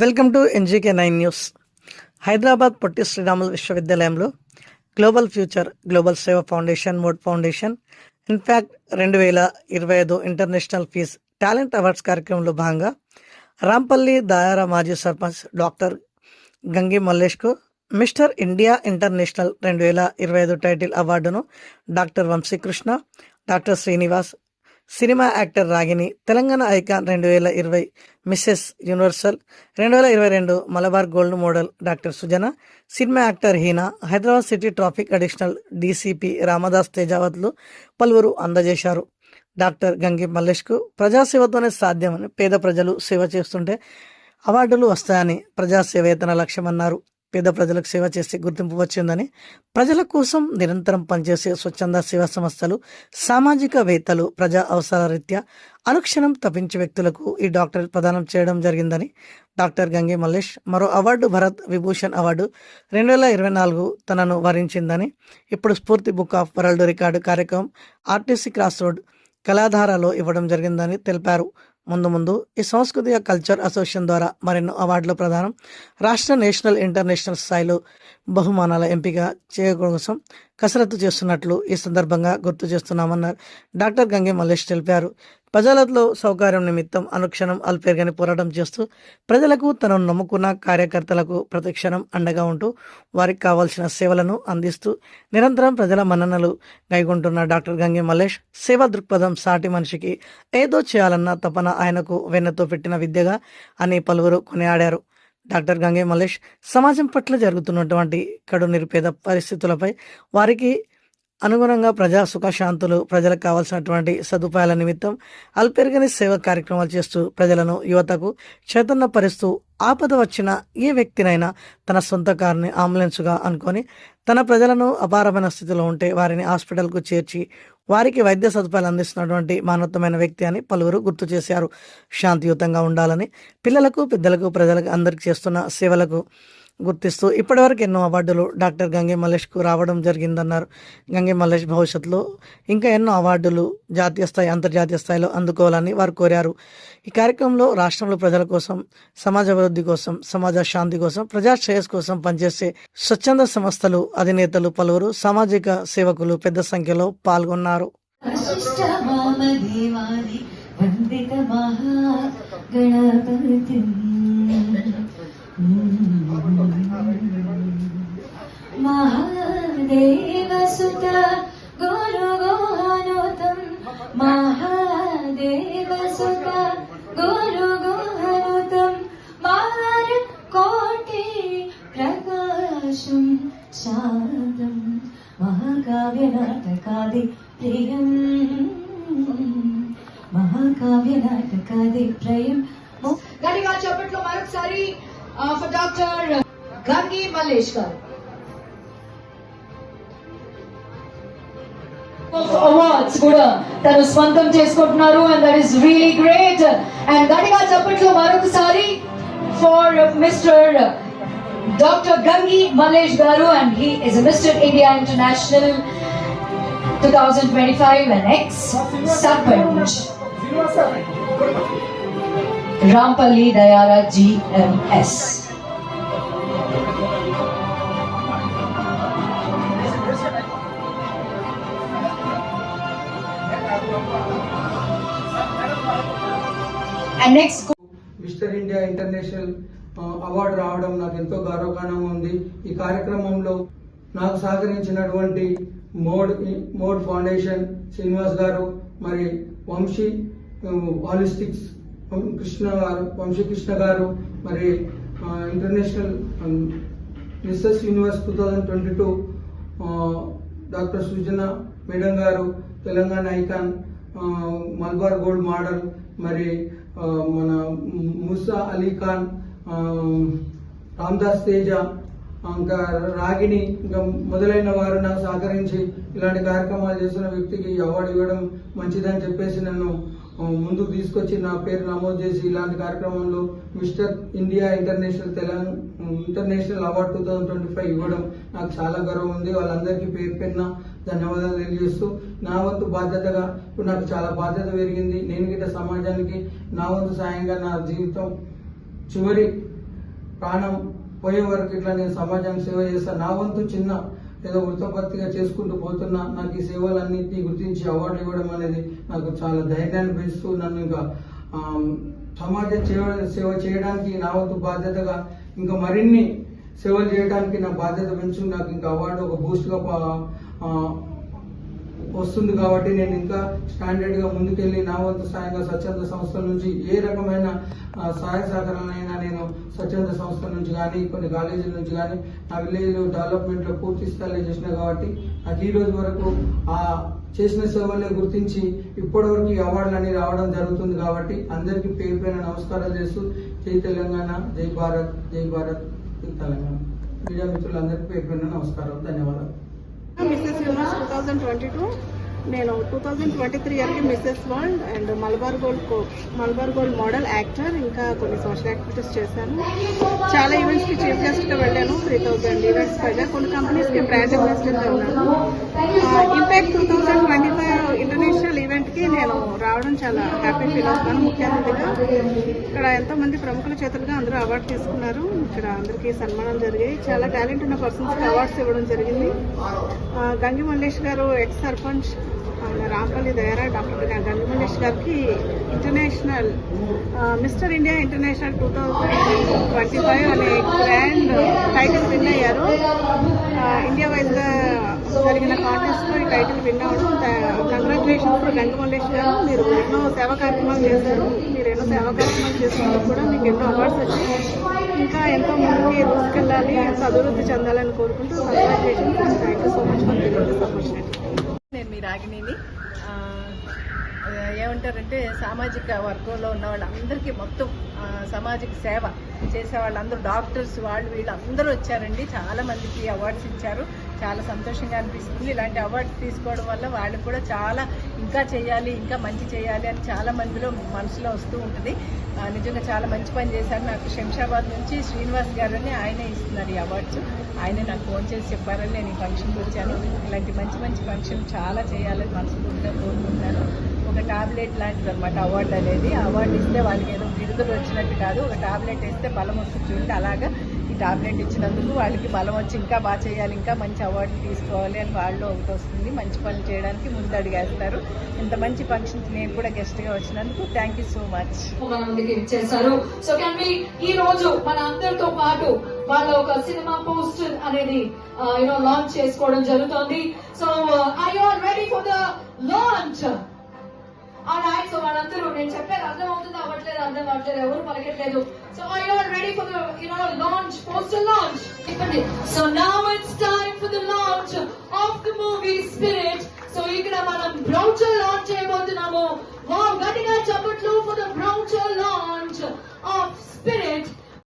Welcome to NGK nine news. Hyderabad Potti Sriramulu విశ్వవిద్యాలయంలో global future global Seva foundation mode foundation in fact రెండు వేల ఇరవై ఐదు international fees talent awards కార్యక్రమంలో భాగంగా రాంపల్లి దాయారా మాజీ సర్పంచ్ డాక్టర్ గంగి మల్లేష్కు మిస్టర్ ఇండియా ఇంటర్నేషనల్ రెండు వేల ఇరవై ఐదు టైటిల్ అవార్డును doctor Vamsikrishna doctor Srinivas cinema actor Ragini Telangana icon రెండు వేల ఇరవై మిస్సెస్ యూనివర్సల్ రెండు వేల ఇరవై రెండు Malabar gold model doctor Sujana cinema actor Heena Hyderabad city traffic additional DCP Ramdas తేజావత్లు పలువురు అందజేశారు. డాక్టర్ గంగి మల్లేష్కు ప్రజాసేవతోనే సాధ్యమని పేద ప్రజలు సేవ చేస్తుంటే అవార్డులు వస్తాయని ప్రజాసేవేతన లక్ష్యమన్నారు. పేద ప్రజలకు సేవ చేసే గుర్తింపు వచ్చిందని ప్రజల కోసం నిరంతరం పనిచేసే స్వచ్ఛంద సేవా సంస్థలు సామాజికవేత్తలు ప్రజా అవసరాల రీత్యా అనుక్షణం తప్పించే వ్యక్తులకు ఈ డాక్టర్ ప్రదానం చేయడం జరిగిందని డాక్టర్ గంగే మల్లేష్ మరో అవార్డు భరత్ విభూషణ్ అవార్డు రెండు వేల ఇరవై నాలుగు తనను వరించిందని ఇప్పుడు Spoorthi book of world record కార్యక్రమం ఆర్టీసీ క్రాస్ రోడ్ కళాధారలో ఇవ్వడం జరిగిందని తెలిపారు. ముందు ముందు ఈ సంస్కృతి కల్చర్ అసోసియేషన్ ద్వారా మరెన్నో అవార్డుల ప్రదానం. రాష్ట్ర నేషనల్ ఇంటర్నేషనల్ స్థాయిలో బహుమానాల ఎంపిక చేయడం కోసం కసరత్తు చేస్తున్నట్లు ఈ సందర్భంగా గుర్తు చేస్తున్నామన్నారు. డాక్టర్ గంగే మల్లేష్ తెలిపారు. ప్రజలలో సౌకర్యం నిమిత్తం అనుక్షణం అల్పేర్గని పోరాటం చేస్తూ ప్రజలకు తనను నమ్ముకున్న కార్యకర్తలకు ప్రతిక్షణం అండగా ఉంటూ వారికి కావాల్సిన సేవలను అందిస్తూ నిరంతరం ప్రజల మన్ననలు గైగొంటున్న డాక్టర్ గంగే మల్లేష్ సేవా దృక్పథం సాటి మనిషికి ఏదో చేయాలన్న తపన ఆయనకు వెన్నతో పెట్టిన విద్యగా అని పలువురు కొనియాడారు. డాక్టర్ గంగే మల్లేష్ సమాజం పట్ల జరుగుతున్నటువంటి కడు నిరుపేద పరిస్థితులపై వారికి అనుగుణంగా ప్రజా సుఖశాంతులు ప్రజలకు కావాల్సినటువంటి సదుపాయాల నిమిత్తం అల్పెరగని సేవ కార్యక్రమాలు చేస్తూ ప్రజలను యువతకు చైతన్యపరుస్తూ ఆపద వచ్చిన ఏ వ్యక్తినైనా తన సొంత కారుని అంబులెన్స్గా అనుకొని తన ప్రజలను అపారమైన స్థితిలో ఉంటే వారిని హాస్పిటల్కు చేర్చి వారికి వైద్య సదుపాయాలు అందిస్తున్నటువంటి మానవత్వమైన వ్యక్తి అని పలువురు గుర్తు చేశారు. శాంతియుతంగా ఉండాలని పిల్లలకు పెద్దలకు ప్రజలకు అందరికి చేస్తున్న సేవలకు గుర్తిస్తూ ఇప్పటివరకు ఎన్నో అవార్డులు డాక్టర్ గంగే మల్లేష్కు రావడం జరిగిందన్నారు. గంగే మల్లేష్ భవిష్యత్తులో ఇంకా ఎన్నో అవార్డులు జాతీయ స్థాయి అంతర్జాతీయ స్థాయిలో అందుకోవాలని వారు కోరారు. ఈ కార్యక్రమంలో రాష్ట్రంలో ప్రజల కోసం సమాజ అభివృద్ధి కోసం సమాజ శాంతి కోసం ప్రజా శ్రేయస్ కోసం పనిచేసే స్వచ్ఛంద సంస్థలు అధినేతలు పలువురు సామాజిక సేవకులు పెద్ద సంఖ్యలో పాల్గొన్నారు. शिष्टमादेवादि वन्दितमहा गणपन्तिम् महादेवसुता गुरुगोहनोतम् महादेवसुत गुरुगोहनुतम् मारकोटि प्रकाशम् शान्तम् महाकाव्यनाटकादि ప్రియం మహాకావ్య నాటకాది ప్రియం గట్టిగా చప్పట్లో మరొకసారి for doctor Gangi Malleshwar awards కూడా తను స్వంతం చేసుకుంటున్నారు and that is really great and గట్టిగా చప్పట్లో మరొకసారి for mister doctor Gangi Mallesh garu and he is mister India international 2025 and ex sarpanch Rampalli Dayara GMS and next mister India international award రావడం నాకు ఎంతో గౌరవకారణంగా ఉంది. ఈ కార్యక్రమంలో నాకు సహకరించినటువంటి మోడ్ మోడ్ ఫౌండేషన్ శ్రీనివాస్ గారు మరి వంశీ హాలిస్టిక్స్ కృష్ణ గారు వంశీ కృష్ణ గారు మరి international um, Mrs universe two thousand twenty two doctor Sujana madam గారు Telangana icon Malabar gold model మరి మన ముసా అలీ ఖాన్ రామ్దాస్ తేజ ఇంకా రాగిణి ఇంకా మొదలైన వారు నాకు సహకరించి ఇలాంటి కార్యక్రమాలు చేస్తున్న వ్యక్తికి అవార్డు ఇవ్వడం మంచిదని చెప్పేసి నన్ను ముందుకు తీసుకొచ్చి నా పేరు నమోదు చేసి ఇలాంటి కార్యక్రమంలో Mr India international Telangana international award two thousand twenty five ఇవ్వడం నాకు చాలా గర్వం ఉంది. వాళ్ళందరికీ పేరు పెరిగిన ధన్యవాదాలు తెలియజేస్తూ నా వంతు బాధ్యతగా ఇప్పుడు నాకు చాలా బాధ్యత పెరిగింది. నేను గిట్ట సమాజానికి నా వంతు సాయంగా నా జీవితం చివరి ప్రాణం పోయే వరకు ఇట్లా నేను సమాజానికి సేవ చేస్తాను నా వంతు చిన్న ఏదో వృత్తపత్తిగా చేసుకుంటూ పోతున్నా నాకు ఈ సేవలన్నింటినీ గుర్తించి అవార్డులు ఇవ్వడం అనేది నాకు చాలా ధైర్యాన్ని పెంచుతూ నన్ను ఇంకా సమాజ సేవ సేవ చేయడానికి నా వంతు బాధ్యతగా ఇంకా మరిన్ని సేవలు చేయడానికి నా బాధ్యత పెంచు నాకు ఇంకా అవార్డు ఒక బూస్ట్గా వస్తుంది కాబట్టి నేను ఇంకా స్టాండర్డ్గా ముందుకెళ్ళి నా వంతు సాయంగా స్వచ్ఛంద సంస్థల నుంచి ఏ రకమైన సహాయ సహకారాలైనా నేను స్వచ్ఛంద సంస్థల నుంచి కానీ కొన్ని కాలేజీల నుంచి కానీ నా విలేజ్ డెవలప్మెంట్లో పూర్తి స్థాయిలో చేసిన కాబట్టి నాకు ఈ రోజు వరకు ఆ చేసిన సేవల్ని గుర్తించి ఇప్పటి వరకు ఈ అవార్డులు అన్ని రావడం జరుగుతుంది కాబట్టి అందరికీ పేరు పైన నమస్కారాలు చేస్తూ జై తెలంగాణ జై భారత్ జై భారత్ తెలంగాణ. మీడియా మిత్రులందరికీ పేరు పైన నమస్కారం ధన్యవాదాలు. Mrs universe two thousand twenty two నేను టూ థౌజండ్ ట్వంటీ త్రీ ఇయర్కి Mrs world and Malabar gold co Malabar gold model actor ఇంకా కొన్ని సోషల్ యాక్టివిటీస్ చేశాను. చాలా ఈవెంట్స్కి చీఫ్ గెస్ట్గా వెళ్ళాను త్రీ థౌజండ్ ఈవెంట్స్ పైగా. కొన్ని కంపెనీస్కి బ్రాండ్ అంబాసిడర్గా ఉన్నాను. Impact two thousand twenty five international నేను రావడం చాలా హ్యాపీ ఫీల్ అవుతాను ముఖ్య అతిథిగా ఇక్కడ ఎంతోమంది ప్రముఖుల చేతులుగా అందరూ అవార్డు తీసుకున్నారు. ఇక్కడ అందరికీ సన్మానాలు జరిగాయి. చాలా టాలెంట్ ఉన్న పర్సన్స్కి అవార్డ్స్ ఇవ్వడం జరిగింది. గంగి మల్లేష్ గారు ఎక్స్ సర్పంచ్ రాంపల్లి దయారా డాక్టర్ గంగి మల్లేష్ గారికి international Mr India international two thousand twenty five అనే గ్రాండ్ టైటిల్ విన్ అయ్యారు. ఇండియా వైజ్గా జరిగిన కాంటెస్ట్లో ఈ టైటిల్ విన్ అవ్వడం కంగ్రాచులేషన్స్ గారు. మీరు ఎన్నో సేవా కార్యక్రమాలు చేశారు. మీరు ఎన్నో సేవా కార్యక్రమాలు చేస్తున్నారు కూడా మీకు ఎన్నో అవార్డ్స్ వచ్చాయి. ఇంకా ఎంతో ముందుకి తీసుకెళ్ళాలి ఎంతో అభివృద్ధి చెందాలని కోరుకుంటూ congratulations thank you so much for this opportunity నేను మీ రాగిణిని. ఏమంటారంటే సామాజిక వర్గంలో ఉన్న వాళ్ళందరికీ మొత్తం సామాజిక సేవ చేసే వాళ్ళందరూ డాక్టర్స్ వాళ్ళు వీళ్ళు అందరూ వచ్చారండి చాలామందికి అవార్డ్స్ ఇచ్చారు. చాలా సంతోషంగా అనిపిస్తుంది. ఇలాంటి అవార్డ్స్ తీసుకోవడం వల్ల వాళ్ళు కూడా చాలా ఇంకా చేయాలి ఇంకా మంచి చేయాలి అని చాలా మందిలో మనసులో వస్తూ ఉంటుంది. నిజంగా చాలా మంచి పని చేశారు. నాకు శంషాబాద్ నుంచి శ్రీనివాస్ గారని ఆయనే ఇస్తున్నారు ఈ అవార్డ్స్ ఆయనే నాకు ఫోన్ చేసి చెప్పారని నేను ఈ ఫంక్షన్కి వచ్చాను. ఇలాంటి మంచి మంచి ఫంక్షన్ చాలా చేయాలని మనస్ఫూర్తిగా కోరుకుంటున్నాను. ఒక టాబ్లెట్ లాంటిది అనమాట అవార్డు అనేది. అవార్డు ఇస్తే వాళ్ళకి ఏదో విడుదల వచ్చినట్టు కాదు. ఒక టాబ్లెట్ ఇస్తే బలం వస్తుంది చూడండి. అలాగా ఈ టాబ్లెట్ ఇచ్చినందుకు వాళ్ళకి బలం వచ్చి ఇంకా బాగా చేయాలి ఇంకా మంచి అవార్డులు తీసుకోవాలి అని వాళ్ళు ఒకటి వస్తుంది. మంచి పనులు చేయడానికి ముందు అడిగేస్తారు. ఇంత మంచి ఫంక్షన్స్ నేను కూడా గెస్ట్గా వచ్చినందుకు థ్యాంక్ యూ సో మచ్ మన చేశారు. సో కెన్ వి ఈ రోజు మన అందరితో పాటు వాళ్ళ ఒక సినిమా పోస్టర్ అనేది యూనో లాంచ్ చేసుకోవడం జరుగుతోంది. So I are ready for the launch alright so వాళ్ళందరూ నేను చెప్పారు అర్థం అవుతుందో అవ్వట్లేదు? అర్థం అవ్వట్లేదు ఎవరు పలకట్లేదు? So I are launch, poster launch. So now it's time for the launch of the movie Spirit. Movie so ఇక్కడ మనం బ్రౌచర్ లాంచ్ చేయబోతున్నాము వావ్ గట్టిగా చప్పట్లు ఫర్ ద బ్రౌచర్ లాంచ్